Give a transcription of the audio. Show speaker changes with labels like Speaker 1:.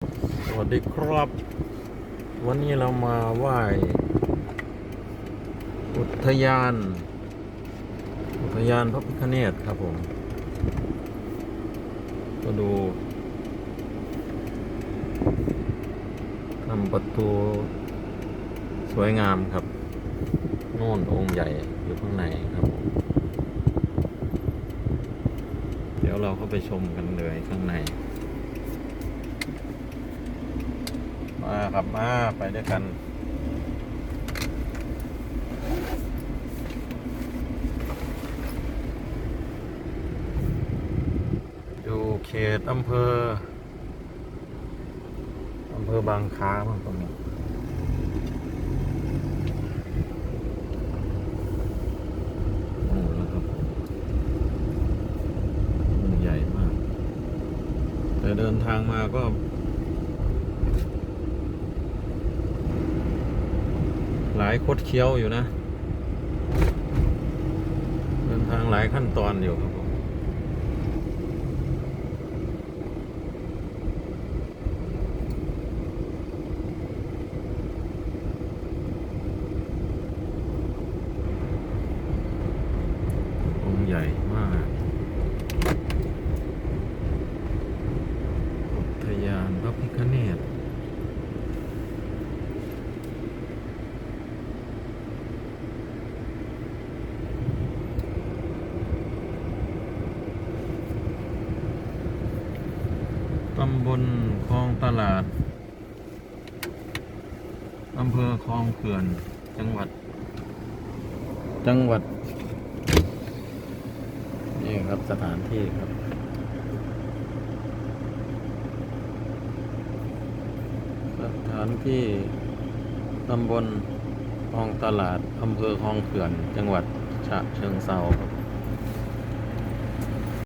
Speaker 1: สวัสดีครับ วันนี้เรามาไหว้อุทยาน อุทยานพระพิฆเนศครับผมก็ดูทำประตูสวยงามครับ โน่นองค์ใหญ่อยู่ข้างในครับผม เดี๋ยวเราเข้าไปชมกันเลยข้างใน มาครับมาไปด้วยกัน อยู่เขตอำเภออำเภอบางค้ามันตรงนี้โอ้แล้วครับมันใหญ่มากแต่เดินทางมาก็ หลายคดเคี้ยวอยู่นะ เดินทางหลายขั้นตอนอยู่ครับผมองค์ใหญ่มาก อุทยานพระพิฆเนศ ตำบลคลองตลาด อำเภอคลองเขื่อน จังหวัด จังหวัด นี่ครับสถานที่ครับสถานที่ตำบลคลองตลาด อำเภอคลองเขื่อน จังหวัดฉะเชิงเซาครับ